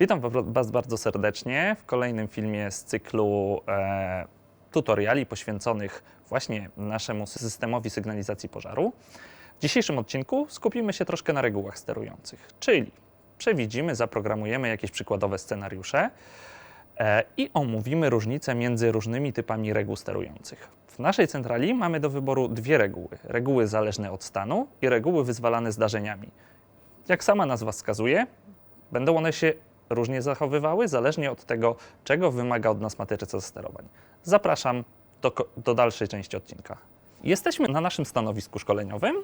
Witam Was bardzo serdecznie w kolejnym filmie z cyklu e, tutoriali poświęconych właśnie naszemu systemowi sygnalizacji pożaru. W dzisiejszym odcinku skupimy się troszkę na regułach sterujących, czyli przewidzimy, zaprogramujemy jakieś przykładowe scenariusze e, i omówimy różnice między różnymi typami reguł sterujących. W naszej centrali mamy do wyboru dwie reguły: reguły zależne od stanu i reguły wyzwalane zdarzeniami. Jak sama nazwa wskazuje, będą one się różnie zachowywały, zależnie od tego, czego wymaga od nas matryca sterowań. Zapraszam do, do dalszej części odcinka. Jesteśmy na naszym stanowisku szkoleniowym.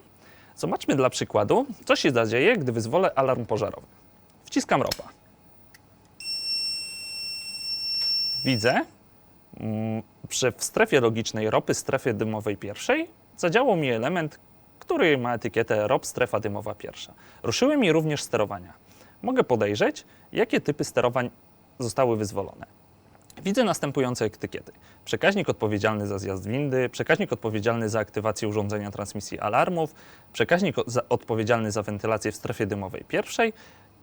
Zobaczmy dla przykładu, co się zadzieje, gdy wyzwolę alarm pożarowy. Wciskam ropa. Widzę, mm, że w strefie logicznej ropy, strefie dymowej pierwszej, zadziałał mi element, który ma etykietę ROP strefa dymowa pierwsza. Ruszyły mi również sterowania. Mogę podejrzeć, jakie typy sterowań zostały wyzwolone. Widzę następujące etykiety. Przekaźnik odpowiedzialny za zjazd windy, przekaźnik odpowiedzialny za aktywację urządzenia transmisji alarmów, przekaźnik odpowiedzialny za wentylację w strefie dymowej pierwszej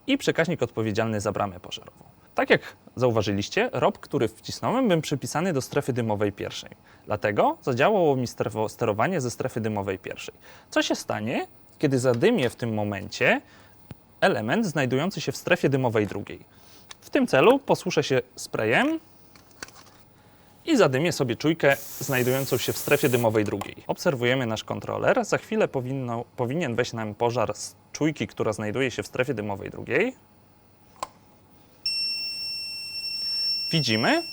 i przekaźnik odpowiedzialny za bramę pożarową. Tak jak zauważyliście, ROP, który wcisnąłem, był przypisany do strefy dymowej pierwszej. Dlatego zadziałało mi sterowanie ze strefy dymowej pierwszej. Co się stanie, kiedy zadymię w tym momencie element znajdujący się w strefie dymowej drugiej? W tym celu posłuszę się sprayem i zadymię sobie czujkę znajdującą się w strefie dymowej drugiej. Obserwujemy nasz kontroler. Za chwilę powinno, powinien wejść nam pożar z czujki, która znajduje się w strefie dymowej drugiej. Widzimy,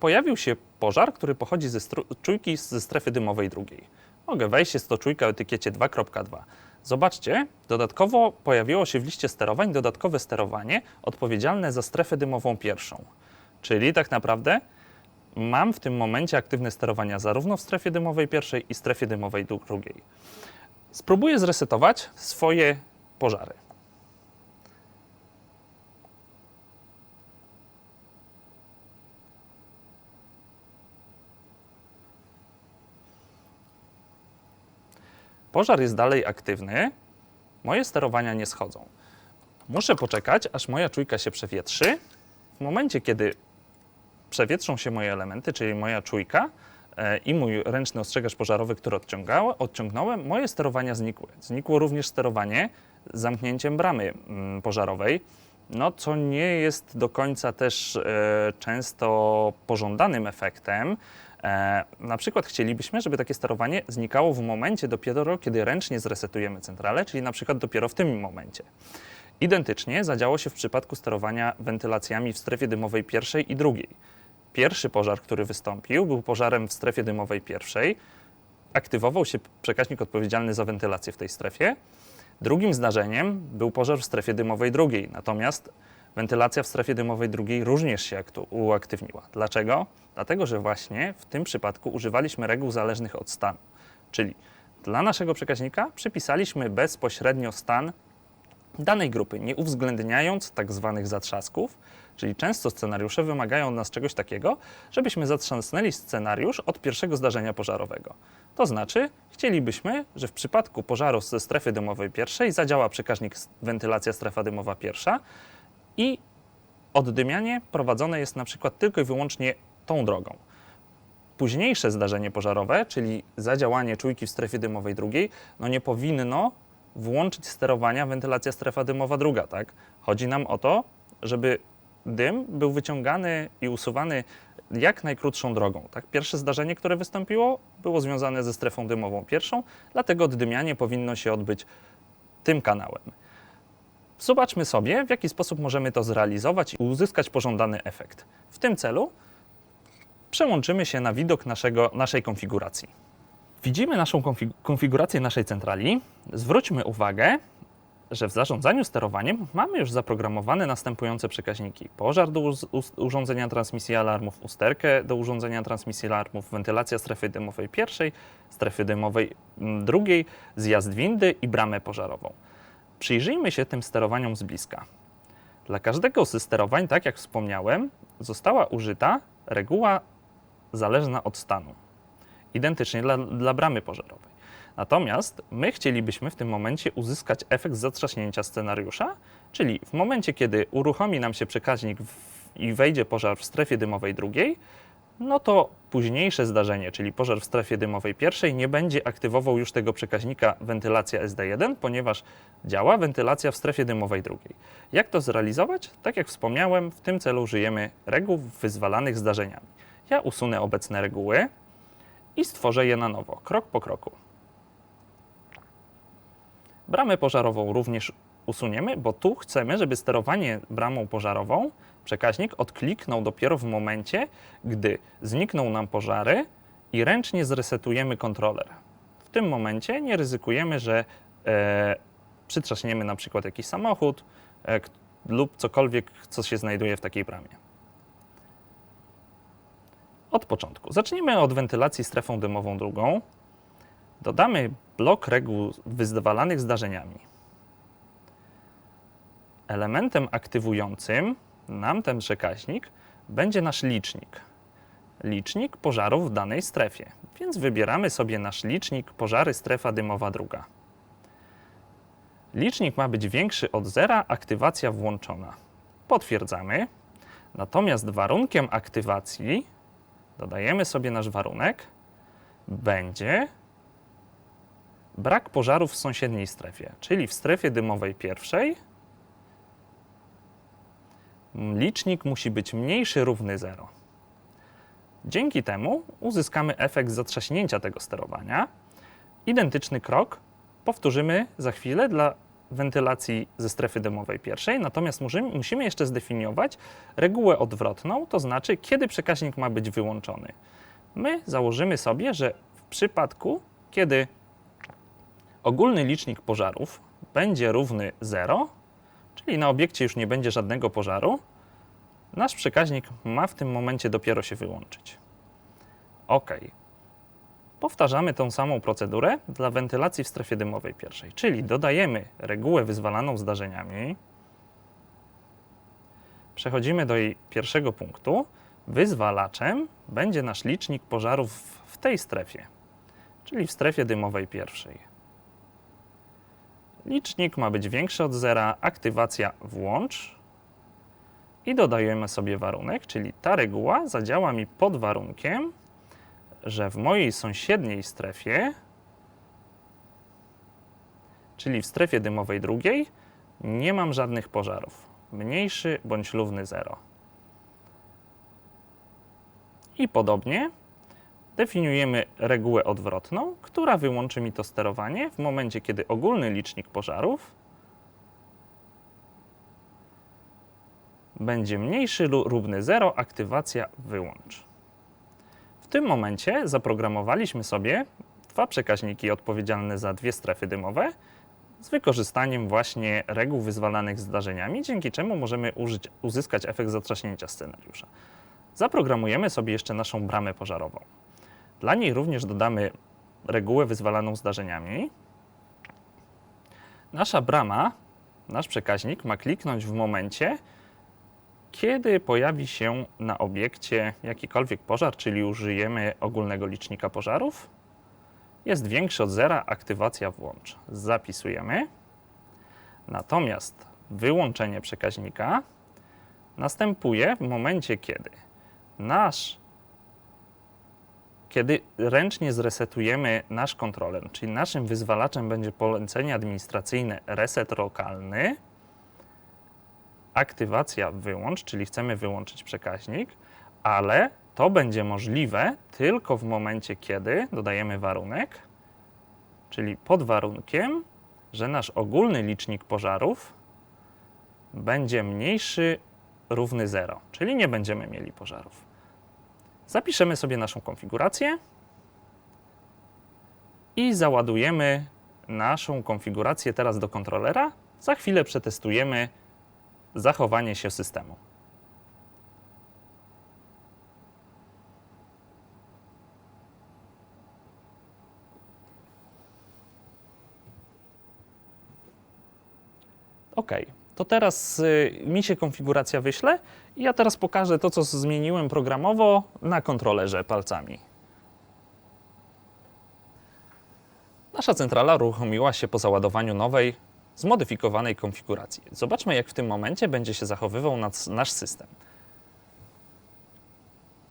pojawił się pożar, który pochodzi ze czujki ze strefy dymowej drugiej. Mogę wejść, jest to czujka o etykiecie 2.2. Zobaczcie, dodatkowo pojawiło się w liście sterowań dodatkowe sterowanie odpowiedzialne za strefę dymową pierwszą. Czyli tak naprawdę mam w tym momencie aktywne sterowania zarówno w strefie dymowej pierwszej i strefie dymowej drugiej. Spróbuję zresetować swoje pożary. Pożar jest dalej aktywny, moje sterowania nie schodzą. Muszę poczekać, aż moja czujka się przewietrzy. W momencie, kiedy przewietrzą się moje elementy, czyli moja czujka e, i mój ręczny ostrzegacz pożarowy, który odciągnąłem, moje sterowania znikły. Znikło również sterowanie zamknięciem bramy mm, pożarowej, no, co nie jest do końca też e, często pożądanym efektem. E, na przykład chcielibyśmy, żeby takie sterowanie znikało w momencie dopiero, kiedy ręcznie zresetujemy centralę, czyli na przykład dopiero w tym momencie. Identycznie zadziało się w przypadku sterowania wentylacjami w strefie dymowej pierwszej i drugiej. Pierwszy pożar, który wystąpił, był pożarem w strefie dymowej pierwszej. Aktywował się przekaźnik odpowiedzialny za wentylację w tej strefie. Drugim zdarzeniem był pożar w strefie dymowej drugiej, natomiast wentylacja w strefie dymowej drugiej również się uaktywniła. Dlaczego? Dlatego, że właśnie w tym przypadku używaliśmy reguł zależnych od stanu. Czyli dla naszego przekaźnika przypisaliśmy bezpośrednio stan danej grupy, nie uwzględniając tak zwanych zatrzasków, czyli często scenariusze wymagają od nas czegoś takiego, żebyśmy zatrzasnęli scenariusz od pierwszego zdarzenia pożarowego. To znaczy, chcielibyśmy, że w przypadku pożaru ze strefy dymowej pierwszej zadziała przekaźnik wentylacja strefa dymowa pierwsza i oddymianie prowadzone jest na przykład tylko i wyłącznie tą drogą. Późniejsze zdarzenie pożarowe, czyli zadziałanie czujki w strefie dymowej drugiej, no nie powinno włączyć sterowania wentylacja strefa dymowa druga, tak? Chodzi nam o to, żeby dym był wyciągany i usuwany jak najkrótszą drogą. Tak? Pierwsze zdarzenie, które wystąpiło, było związane ze strefą dymową pierwszą, dlatego oddymianie powinno się odbyć tym kanałem. Zobaczmy sobie, w jaki sposób możemy to zrealizować i uzyskać pożądany efekt. W tym celu przełączymy się na widok naszego, naszej konfiguracji. Widzimy naszą konfig- konfigurację naszej centrali. Zwróćmy uwagę, że w zarządzaniu sterowaniem mamy już zaprogramowane następujące przekaźniki: pożar do urządzenia transmisji alarmów, usterkę do urządzenia transmisji alarmów, wentylacja strefy dymowej pierwszej, strefy dymowej mm, drugiej, zjazd windy i bramę pożarową. Przyjrzyjmy się tym sterowaniom z bliska. Dla każdego ze sterowań, tak jak wspomniałem, została użyta reguła zależna od stanu. Identycznie dla, dla bramy pożarowej. Natomiast my chcielibyśmy w tym momencie uzyskać efekt zatrzaśnięcia scenariusza, czyli w momencie, kiedy uruchomi nam się przekaźnik w, i wejdzie pożar w strefie dymowej drugiej, no to późniejsze zdarzenie, czyli pożar w strefie dymowej pierwszej, nie będzie aktywował już tego przekaźnika wentylacja SD1, ponieważ działa wentylacja w strefie dymowej drugiej. Jak to zrealizować? Tak jak wspomniałem, w tym celu użyjemy reguł wyzwalanych zdarzeniami. Ja usunę obecne reguły i stworzę je na nowo, krok po kroku. Bramę pożarową również usuniemy, bo tu chcemy, żeby sterowanie bramą pożarową przekaźnik odkliknął dopiero w momencie, gdy znikną nam pożary i ręcznie zresetujemy kontroler. W tym momencie nie ryzykujemy, że e, przytrzaśniemy na przykład jakiś samochód e, lub cokolwiek, co się znajduje w takiej bramie. Od początku. Zacznijmy od wentylacji strefą dymową drugą. Dodamy blok reguł wyzwalanych zdarzeniami. Elementem aktywującym nam ten przekaźnik będzie nasz licznik. Licznik pożarów w danej strefie. Więc wybieramy sobie nasz licznik pożary strefa dymowa druga. Licznik ma być większy od zera, aktywacja włączona. Potwierdzamy. Natomiast warunkiem aktywacji, dodajemy sobie nasz warunek, będzie brak pożarów w sąsiedniej strefie, czyli w strefie dymowej pierwszej licznik musi być mniejszy równy 0. Dzięki temu uzyskamy efekt zatrzaśnięcia tego sterowania. Identyczny krok powtórzymy za chwilę dla wentylacji ze strefy dymowej pierwszej, natomiast musimy, jeszcze zdefiniować regułę odwrotną, to znaczy kiedy przekaźnik ma być wyłączony. My założymy sobie, że w przypadku, kiedy ogólny licznik pożarów będzie równy 0, czyli na obiekcie już nie będzie żadnego pożaru, nasz przekaźnik ma w tym momencie dopiero się wyłączyć. OK. Powtarzamy tą samą procedurę dla wentylacji w strefie dymowej pierwszej, czyli dodajemy regułę wyzwalaną zdarzeniami, przechodzimy do jej pierwszego punktu. Wyzwalaczem będzie nasz licznik pożarów w tej strefie, czyli w strefie dymowej pierwszej. Licznik ma być większy od zera, aktywacja włącz i dodajemy sobie warunek, czyli ta reguła zadziała mi pod warunkiem, że w mojej sąsiedniej strefie, czyli w strefie dymowej drugiej, nie mam żadnych pożarów. Mniejszy bądź równy 0. I podobnie definiujemy regułę odwrotną, która wyłączy mi to sterowanie w momencie, kiedy ogólny licznik pożarów będzie mniejszy lub równy 0, aktywacja wyłącz. Tym momencie zaprogramowaliśmy sobie dwa przekaźniki odpowiedzialne za dwie strefy dymowe z wykorzystaniem właśnie reguł wyzwalanych zdarzeniami, dzięki czemu możemy użyć, uzyskać efekt zatrzaśnięcia scenariusza. Zaprogramujemy sobie jeszcze naszą bramę pożarową. Dla niej również dodamy regułę wyzwalaną zdarzeniami. Nasza brama, nasz przekaźnik ma kliknąć w momencie, kiedy pojawi się na obiekcie jakikolwiek pożar, czyli użyjemy ogólnego licznika pożarów. Jest większy od zera, aktywacja włącz. Zapisujemy. Natomiast wyłączenie przekaźnika następuje w momencie, kiedy nasz kiedy ręcznie zresetujemy nasz kontroler, czyli naszym wyzwalaczem będzie polecenie administracyjne reset lokalny, aktywacja wyłącz, czyli chcemy wyłączyć przekaźnik, ale to będzie możliwe tylko w momencie, kiedy dodajemy warunek, czyli pod warunkiem, że nasz ogólny licznik pożarów będzie mniejszy równy 0, czyli nie będziemy mieli pożarów. Zapiszemy sobie naszą konfigurację i załadujemy naszą konfigurację teraz do kontrolera. Za chwilę przetestujemy zachowanie się systemu. OK, to teraz y, mi się konfiguracja wyśle i ja teraz pokażę to, co zmieniłem programowo na kontrolerze palcami. Nasz Nasza centrala uruchomiła się po załadowaniu nowej, zmodyfikowanej konfiguracji. Zobaczmy, jak w tym momencie będzie się zachowywał nas, nasz system.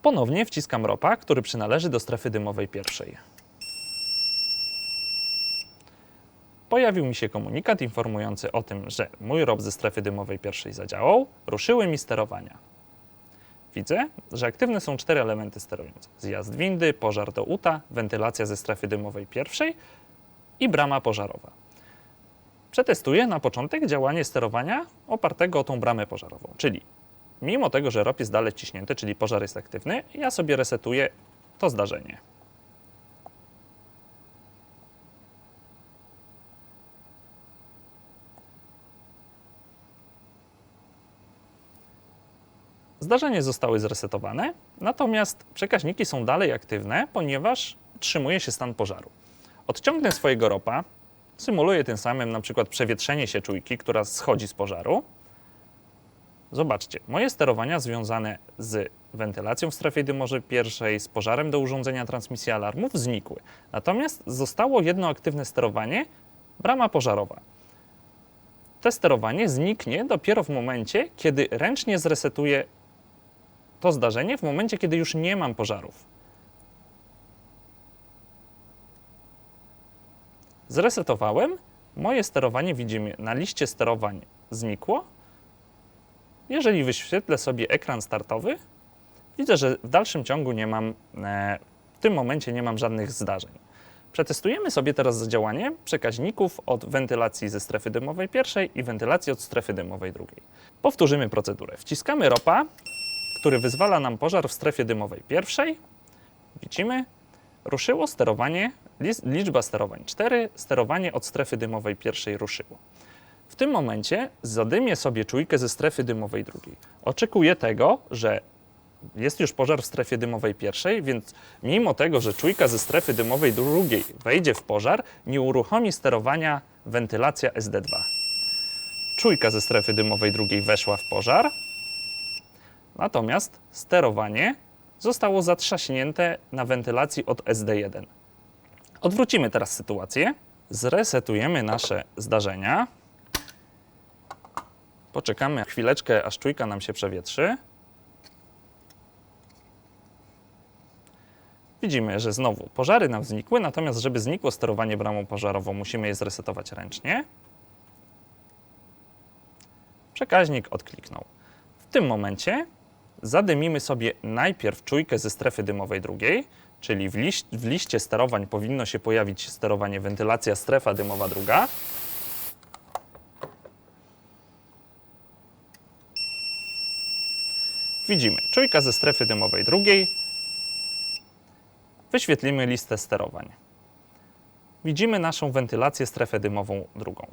Ponownie wciskam ROPA, który przynależy do strefy dymowej pierwszej. Pojawił mi się komunikat informujący o tym, że mój ROP ze strefy dymowej pierwszej zadziałał, ruszyły mi sterowania. Widzę, że aktywne są cztery elementy sterujące: zjazd windy, pożar do UTA, wentylacja ze strefy dymowej pierwszej i brama pożarowa. Przetestuję na początek działanie sterowania opartego o tą bramę pożarową, czyli mimo tego, że ROP jest dalej ciśnięty, czyli pożar jest aktywny, ja sobie resetuję to zdarzenie. Zdarzenie zostały zresetowane, natomiast przekaźniki są dalej aktywne, ponieważ utrzymuje się stan pożaru. Odciągnę swojego ropa, symuluję tym samym na przykład przewietrzenie się czujki, która schodzi z pożaru. Zobaczcie, moje sterowania związane z wentylacją w strefie dymowej pierwszej, z pożarem do urządzenia transmisji alarmów znikły. Natomiast zostało jedno aktywne sterowanie, brama pożarowa. To sterowanie zniknie dopiero w momencie, kiedy ręcznie zresetuję to zdarzenie, w momencie, kiedy już nie mam pożarów. Zresetowałem, moje sterowanie widzimy na liście sterowań znikło. Jeżeli wyświetlę sobie ekran startowy, widzę, że w dalszym ciągu nie mam, e, w tym momencie nie mam żadnych zdarzeń. Przetestujemy sobie teraz zadziałanie przekaźników od wentylacji ze strefy dymowej pierwszej i wentylacji od strefy dymowej drugiej. Powtórzymy procedurę. Wciskamy ropa, który wyzwala nam pożar w strefie dymowej pierwszej. Widzimy, ruszyło sterowanie, liczba sterowań 4, sterowanie od strefy dymowej pierwszej ruszyło. W tym momencie zadymię sobie czujkę ze strefy dymowej drugiej. Oczekuję tego, że jest już pożar w strefie dymowej pierwszej, więc mimo tego, że czujka ze strefy dymowej drugiej wejdzie w pożar, nie uruchomi sterowania wentylacja SD2. Czujka ze strefy dymowej drugiej weszła w pożar, natomiast sterowanie zostało zatrzaśnięte na wentylacji od SD1. Odwrócimy teraz sytuację. Zresetujemy nasze zdarzenia. Poczekamy chwileczkę, aż czujka nam się przewietrzy. Widzimy, że znowu pożary nam znikły, natomiast żeby znikło sterowanie bramą pożarową, musimy je zresetować ręcznie. Przekaźnik odkliknął. W tym momencie zadymimy sobie najpierw czujkę ze strefy dymowej drugiej, czyli w, liś w liście sterowań powinno się pojawić sterowanie wentylacja strefa dymowa druga. Widzimy czujka ze strefy dymowej drugiej, wyświetlimy listę sterowań. Widzimy naszą wentylację strefę dymową drugą.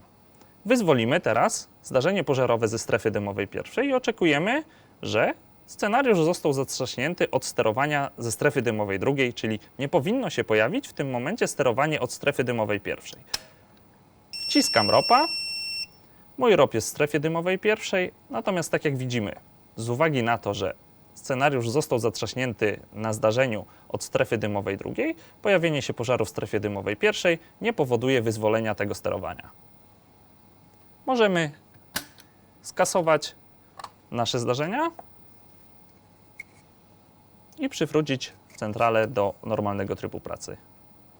Wyzwolimy teraz zdarzenie pożarowe ze strefy dymowej pierwszej i oczekujemy, że scenariusz został zatrzaśnięty od sterowania ze strefy dymowej drugiej, czyli nie powinno się pojawić w tym momencie sterowanie od strefy dymowej pierwszej. Wciskam ropa. Mój rop jest w strefie dymowej pierwszej, natomiast tak jak widzimy, z uwagi na to, że scenariusz został zatrzaśnięty na zdarzeniu od strefy dymowej drugiej, pojawienie się pożaru w strefie dymowej pierwszej nie powoduje wyzwolenia tego sterowania. Możemy skasować nasze zdarzenia i przywrócić centralę do normalnego trybu pracy.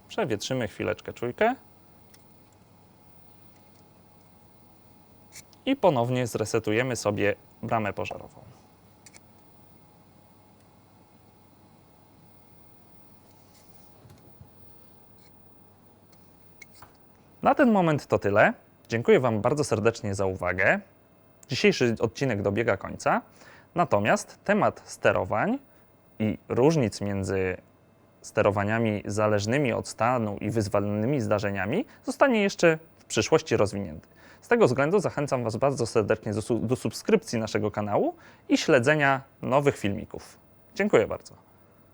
Przewietrzymy chwileczkę czujkę i ponownie zresetujemy sobie bramę pożarową. Na ten moment to tyle. Dziękuję Wam bardzo serdecznie za uwagę. Dzisiejszy odcinek dobiega końca. Natomiast temat sterowań i różnic między sterowaniami zależnymi od stanu i wyzwalonymi zdarzeniami zostanie jeszcze w przyszłości rozwinięty. Z tego względu zachęcam Was bardzo serdecznie do, do subskrypcji naszego kanału i śledzenia nowych filmików. Dziękuję bardzo.